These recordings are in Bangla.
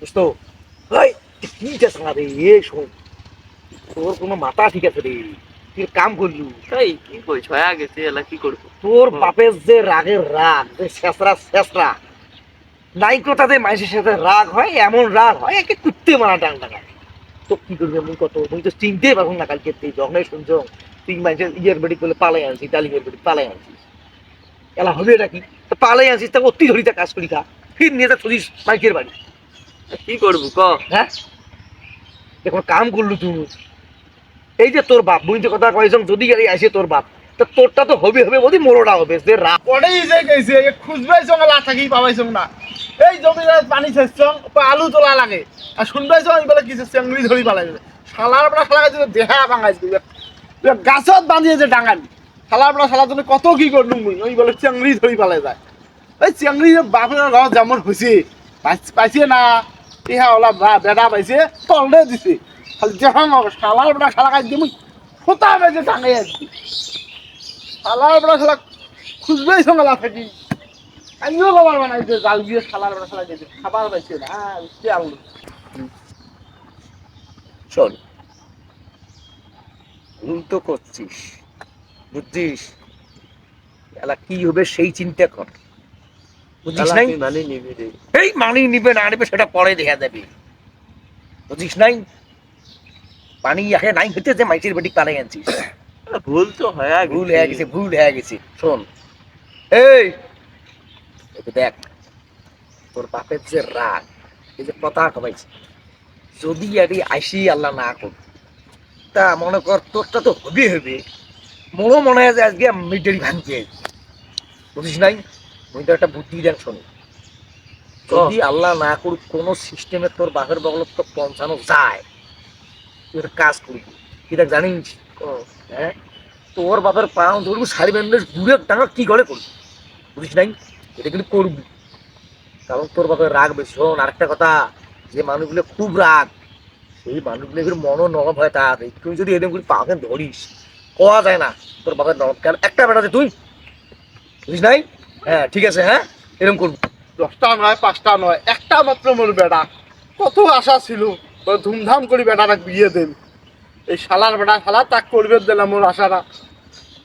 বুঝতো ভাই কি চাস রে এ শোন। তোর কোনো মাথা ঠিক আছে রে তুই কাম করলু। তাই কি কই ছয়া গেছে এলা কি করব? তোর বাপের যে রাগের রাগ যে শেষরা শেষরা নাইকো তাদের মানুষের সাথে রাগ হয় এমন রাগ হয় একে কুত্তে মারা ডাং ডাঙা তো কি করবি এমন কত? তুমি তো চিনতেই পারব না কালকে তুই যখনই শুনছ তুই মানুষের ইয়ের বেড়ি করলে পালাই আনছিস ডালিমের বেড়ি পালাই আনছিস। এলা হবে এটা কি? তো পালাই আনছিস তা অতি ধরিতে কাজ করি খা ফির নিয়ে যা চলিস মাইকের বাড়ি কি করব ক? হ্যাঁ? এখন কাম করলু তুমি এই যে তোর বাপ বুঝতে কথা কয়েছেন যদি আসে তোর বাপ তা তোরটা তো হবে হবে বলি মোরোটা হবে যে পরেই যে এ থাকি পাবাইছ না। এই জমির পানি ছেঁচছ আলু তোলা লাগে। আর শুনবাইছ এইবেলা কিছু চেংড়ি ধরি পালাই শালার পরা শালা গাছ দেহা ভাঙাই দিবে গাছত বাঁধিয়েছে ডাঙানি শালার পরা শালার জন্য কত কি করলু মুই ওই বলে চেংড়ি ধরি পালাই যায় এই চেংড়ি বাপের ঘর যেমন হয়েছে পাইছে না? ইহা ওলা বা বেটা পাইছে তললে দিছে। খালি দেখা শালার শালা গাছ দিয়ে শালার সঙ্গে আমিও জাল দিয়ে শালার খাবার পাইছে না উঠতে আলু ভুল তো করছিস, বুঝছিস? এলা কি হবে সেই চিন্তা কর। বুঝছিস নাই? মানে নিবি রে। এই মানি নিবে না নিবে সেটা পরে দেখা যাবে বুঝিস নাই? পানি আগে নাই হইতে যে মাইসের বেটি আনছিস ভুল তো হয়া ভুল হয়ে গেছে ভুল হয়ে গেছে। শোন। এই! দেখ তোর বাপের যে রাগ এই যে কথা কমাইছে যদি আরে আইসি আল্লাহ না কর তা মনে কর তোরটা তো হবে হবে। মোরও মনে হয় যে আজকে মিটারি ভাঙছে বুঝিস নাই? তো একটা বুদ্ধি দেন শোনো। যদি আল্লাহ না করুক কোনো সিস্টেমে তোর বাপের বগলত তো পৌঁছানো যায়। তুই একটা কাজ করবি কি দেখ জানিস? হ্যাঁ? তোর বাপের পাও ধরবো সারি ব্যান্ডেজ ঘুরে টাকা কি করে করবি? বুঝিস নাই? এটা কিন্তু করবি। কারণ তোর বাপের রাগ বেশি। শোন আরেকটা কথা। যে মানুষগুলো খুব রাগ সেই মানুষগুলো এগুলো মনো নরম হয় তার। তুই যদি এরকম করে পাকে ধরিস কোয়া যায় না। তোর বাপের নরম। কেন? একটা বেটাতে তুই। বুঝিস নাই? হ্যাঁ ঠিক আছে হ্যাঁ? এরকম করবি। দশটা নয় পাঁচটা নয় একটা মাত্র মোর বেটা। কত আশা ছিল ধুমধাম করে বেটাটা বিয়ে দেন এই শালার বেটা শালা তাক করবে দিলাম মোর আশাটা।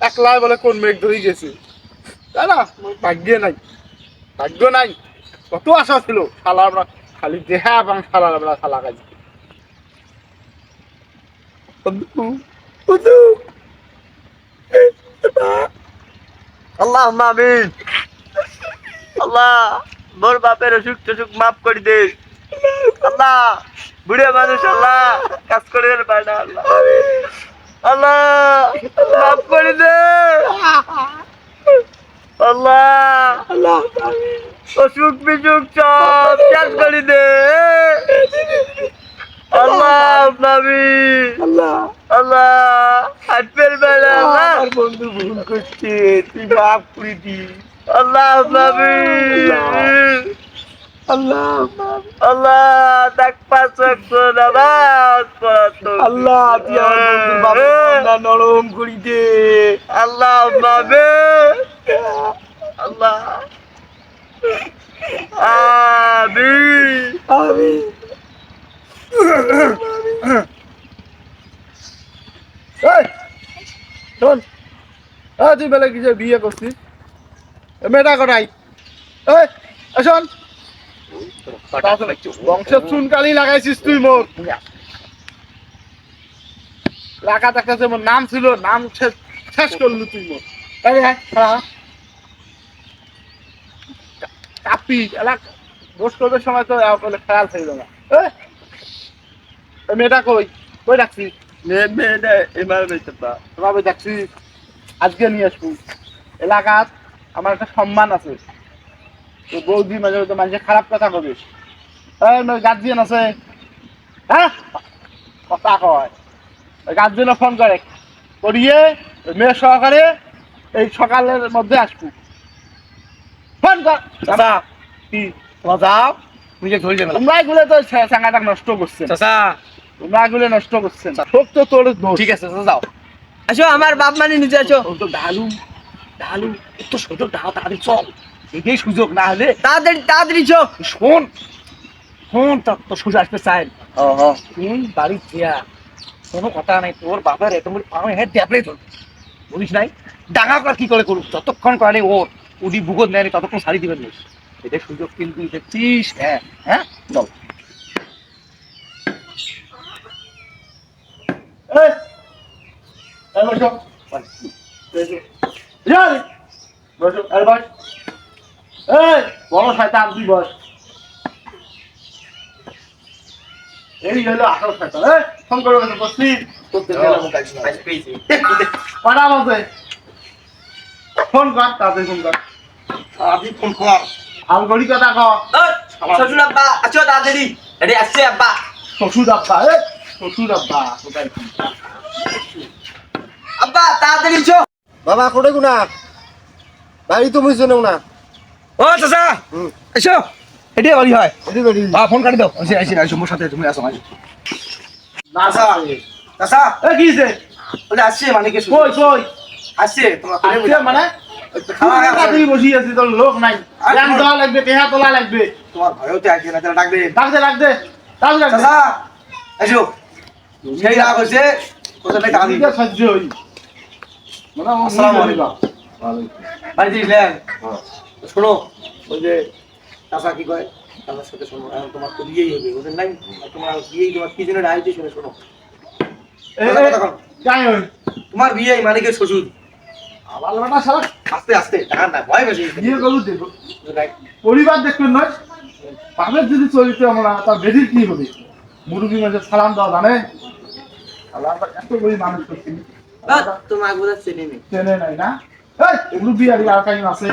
একলাই বলে কোন মেঘ ধরে গেছে। তাই না? ভাগ্যে নাই। ভাগ্য নাই। কত আশা ছিল শালার বেটা খালি দেহা এবং শালার বেটা শালা কাজ আল্লাহ আমিন। আল্লাহ, মোর বাপের অসুখ টসুখ মাফ করে দে। আল্লাহ, বুড়ে মানুষ, আল্লাহ, কাজ করে পারে না, আল্লাহ। আল্লাহ, মাফ করে দে। আল্লাহ আল্লাহ অসুখ বিসুখ সব শেষ করে দে। আল্লাহ আল্লাহ আল্লাহ। বন্ধু ভুল করছে, তুই করে দিস। আল্লাহ আল্লাহ আল্লাহ তাক পাঁচ ওয়াক্ত নামাজ পড়াতো আল্লাহ তুই আমার বাপের নরম করি দে। আল্লাহ নাবে আল্লাহ। আমি আমি এই শোন। তুই বেলা কিছু বিয়ে করছিস? মেয়েটা কটাই এই এ শোন। বংশের চুনকালি লাগাইছিস তুই মোর। লাগা মোর নাম ছিল নাম শেষ- করলু তুই মোর। এই হ্যাঁ হ্যাঁ। কাপি এলাক বস করবে সময় তো বলে খেয়াল থাকল না। এই, এই মেয়েটা কই? কই রাখছিস মেয়েটা দেখছি আজকে নিয়ে আসব। এলাকাত আমার একটা সম্মান আছে। তো বৌদি মাঝে মাঝে মানুষের খারাপ কথা কবে? এই গার্জিয়ান আছে। হ্যাঁ? কথা কয়। ওই গার্জিয়ানে ফোন করে। করিয়ে মেয়ের সহকারে এই সকালের মধ্যে আসব। ফোন কর। চাচা। কি? তোমরা যাও নিজে ধরে যাবে তোমরা গুলো তো চাঙ্গাটা নষ্ট করছেন। চাচা। তোমরা গুলো নষ্ট করছেন। সব তো তোর দোষ। ঠিক আছে যাও। আসো আমার বাপ মানে নিজে আসো। তো ঢালু একটু সুযোগ দাও তাড়াতাড়ি চল। এটাই সুযোগ না হলে তাড়াতাড়ি তাড়াতাড়ি চো শোন এখন তো শ্বশুর আসতে চাই। তুই বাড়ি কোনো কথা নাই তোর বাবার এত বড় পাওয়া হ্যাঁ তোর নাই? ডাঙা কর কি করে করুক? যতক্ষণ করে ওর। উডি ভূগোল নেয়নি ততক্ষণ সারি দিবেন না। এটা সুযোগ কিন্তু দেখছিস? হ্যাঁ হ্যাঁ চল। এই, এই বসো। যাই। বসো, এই বস। এই, বড় শয়তান, তুই বস। এই হলো আসল শয়তান, এই, ফোন করো বসছি। কটা বাজে? ফোন কর, তাড়াতাড়ি ফোন কর। আপনি ফোন কর কথা ক। শ্বশুর আব্বা আছো তাড়াতাড়ি এটি আসছে আব্বা শ্বশুর আব্বা, এই, শ্বশুর আব্বা, কোথায়? আব্বা তাড়াতাড়ি চো বাবা কোটে গুনা বাড়ি তো মুইছো না। ও চাচা। এসো। এটাই বাড়ি হয়। এদি বাড়ি। হ্যাঁ ফোন কাটি দাও। আসি আসি আসো মোর সাথে তুমি আসো আসো। না। চাচা। এই, কি আসছে মানে কি কই, কই? আসছে তোমার কোলে মানে? বসি আছিস, তোর লোক নাই। ল্যাং লাগবে পেহা তোলা লাগবে। তোমার ভয়ও তো আসছে না তাহলে ডাকবে। ডাকতে ডাকতে ডাকতে ডাকতে চাচা! আসো সেই রাগ হয়েছে কোথায় টাকা সহ্য হই। আসসালামু গেলেন শোনো ওই যে কি কয়? সাথে শোনো এখন তোমার তো বিয়েই হবে ওদের নাই? তোমার বিয়েই তোমার কি জন্য শুনে। শোনো তোমার বিয়ে মালিকের শ্বশুর। আবার বেটা আস্তে আস্তে টাকা না ভয় বেশি। বিয়ে করু দেখো। পরিবার দেখবেন নয় পাবের যদি চরিত্র আমরা তার বেদির কি হবে? মুরগি মাঝে সালাম দেওয়া জানে? আল্লাহ আবার এত বড় মানুষ করছি। তোমার বোঝা চেনে নেই। চেনে নাই না? এই মুরগি আর আর আছে।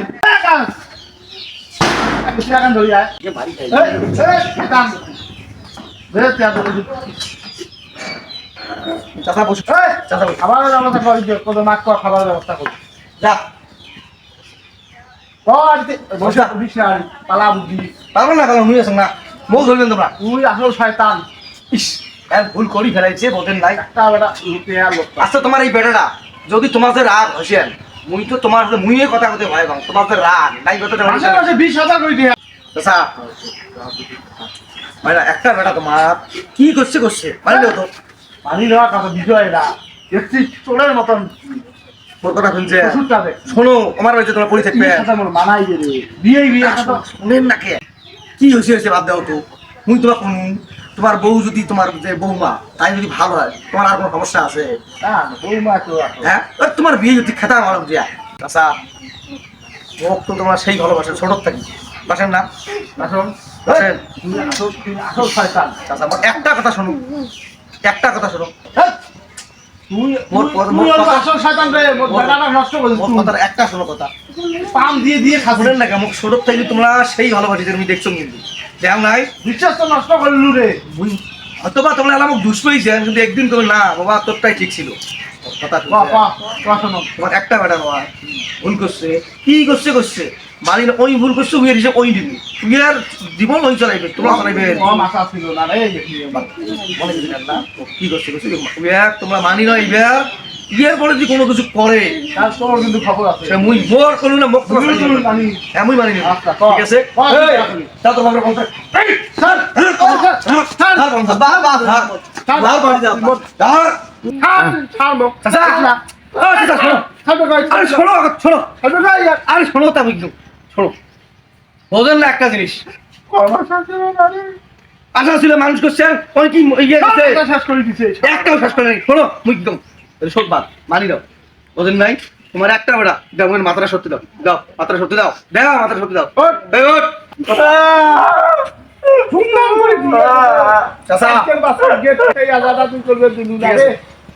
খাবার ব্যবস্থা করি যা। পালা বুদ্ধি। পারব না কারণ হুই আছো না। বউ ধরবেন তোমরা। তুই আসল শয়তান। ইস। এক ভুল করি ফেলাইছে বোঝেন নাই। একটা আর আচ্ছা তোমার এই বেটাটা যদি তোমার যে রাগ হসেন মুই তো তোমার সাথে মুইয়ে কথা কতে ভয় পাও। তোমার যে রাগ নাই কথা মাসে মাসে বিশ হাজার করে দিয়ে। চাচা মানে একটা বেটা তোমার কি করছে করছে? মানে তো। পানি দেওয়া কথা বিষয় এরা। দেখছি চোরের মতন কথা শুনছে? শোনো আমার বাড়িতে তোমার পরি থাকবে। মানাই রে বিয়ে বিয়ে কথা। শুনেন না কে? কি হয়েছে হয়েছে বাদ দাও তো। মুই তোমার তোমার বউ যদি তোমার যে বৌমা তাই যদি ভালো হয় তোমার আর কোনো সমস্যা আছে? হ্যাঁ? তোমার বিয়ে যদি খেতা ভালো দিয়া। চাচা ওক তো তোমার সেই ভালোবাসে ছোট থাকি। বাসেন না? বাসেন একটা কথা শুনুন। একটা কথা শুনো হেৎ! তুই মোর তুই- কথা- তুই মোর হলো কথা- আসল শয়তান রে মোর মোর- বেটাটা নষ্ট করিস মোর তুই। কথার একটা শোনো কথা। পাম দিয়ে দিয়ে খাবি না কেমন? ছোট থেকে তোমরা সেই ভালোবাসি তুমি দেখছ কিন্তু। দেখ নাই? বিশ্বাস তো নষ্ট করলু রে। হয়তোবা তোমরা আমাকে দুষ্পইছেন কিন্তু একদিন তুমি না বাবা তোরটাই ঠিক ছিল। তোমার একটা বেটা বাবা ভুল করছে। কি করছে করছে? মানি না ওই ভুল করছে উইয়ের হিসেবে ওই দিবি। আর জীবন ওই চলাইবে তোমরা চলাইবে। কি করছে করছে? তোমরা মানি না ইবার ইয়ের পরে যদি কোনো কিছু করে তার তোর কিন্তু খবর আছে মুই মোর করু না মুখ হ্যাঁ মুই মানি আচ্ছা, ঠিক আছে স্যার স্যার স্যার বাহ বাহ একটা জিনিস মানে আশা ছিল মানুষ করছে ইয়ে একটাও শেষ করে শোনো মুই একদম শোক বাদ মানি দাও। বোঝেন নাই তোমার একটা বেড়া দাও আমার মাথাটা সত্যি দাও। দাও মাথাটা সত্যি দাও। দাও মাথাটা সত্যি দাও। এই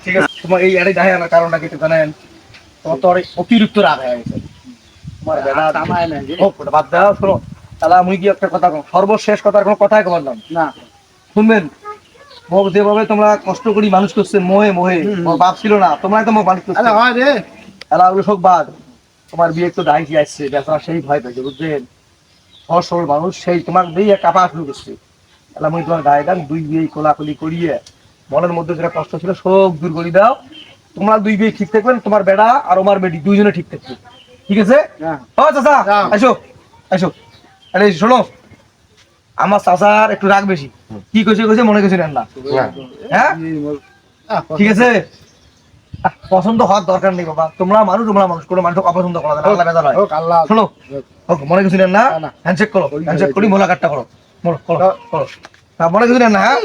ঠিক আছে তোমার এই আরে আনার কারণটা কি একটু জানেন? তোমার তো অনেক অতিরিক্ত রাগ হয়ে গেছে। তোমার বেড়া না বাদ দাও শোনো। তাহলে আমি কি একটা কথা সর্বশেষ কথার কোনো কথাই কমার না। শুনবেন? মোক যেভাবে তোমরা কষ্ট করি মানুষ করছে মোহে মোহে তোমার বাপ ছিল না তোমরাই তো মোক মানুষ করছে হয় রে। এলা ওগুলো সব বাদ। তোমার বিয়ে তো দায়ী আসছে বেচারা সেই ভয় পেয়েছে বুঝছেন সহজ সরল মানুষ সেই তোমার দিয়ে কাপা শুরু করছে। এলা আমি তোমার গায়ে গান দুই বিয়ে কোলাকুলি করিয়ে মনের মধ্যে যেটা কষ্ট ছিল সব দূর করে দাও। তোমরা দুই বিয়ে ঠিক থাকবেন তোমার বেড়া আর আমার বেটি দুইজনে ঠিক থাকবে। ঠিক আছে? হ্যাঁ। ও চাচা আসো আসো আরে শোনো আমার চাচার একটু রাগ বেশি। কি কইছে কইছে মনে কিছু নেন না। হ্যাঁ। ঠিক আছে? পছন্দ হওয়ার দরকার নেই বাবা। তোমরা মানুষ তোমরা মানুষ। কোনো মানুষ অপছন্দ করা যায় আল্লাহ বেজার হয়। শোনো মনে কিছু নেন না। হ্যান্ডশেক করো হ্যান্ডশেক করি। মোলাকাতটা করো। করো করো। করো মনে কিছু নেন না? হ্যাঁ